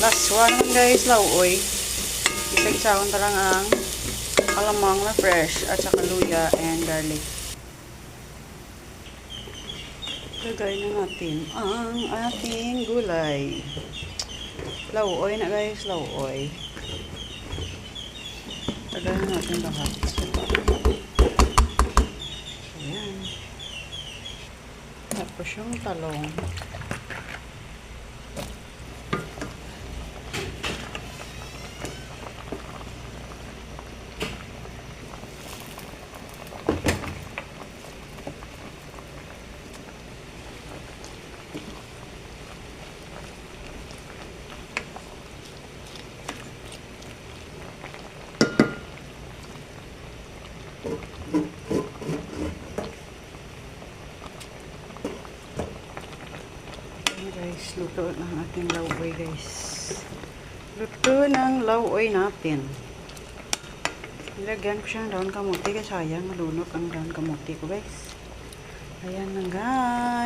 Last one naman guys, lauoy. Isag-sahon tarang ang alamang na fresh at saka luya and garlic. Lagay na natin ang ating gulay. Lauoy na guys, lauoy. Lagay na natin lahat. Ayan. Tapos yung talong. Guys, luto ng ating lauoy guys. Luto ng lauoy natin. Nilagyan ko siya ng daon kamuti kasi sayang malunok ang daon kamuti ko guys. Ayan na guys.